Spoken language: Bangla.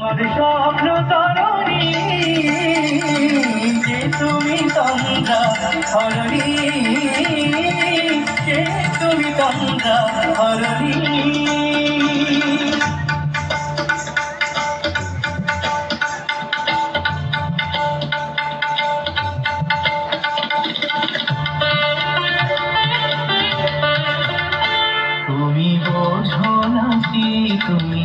স্বপ্ন তরণী যে তুমি তন্দ্রা হরণী যে তুমি তন্দ্রা হরণী। তুমি বোঝো নাকি তুমি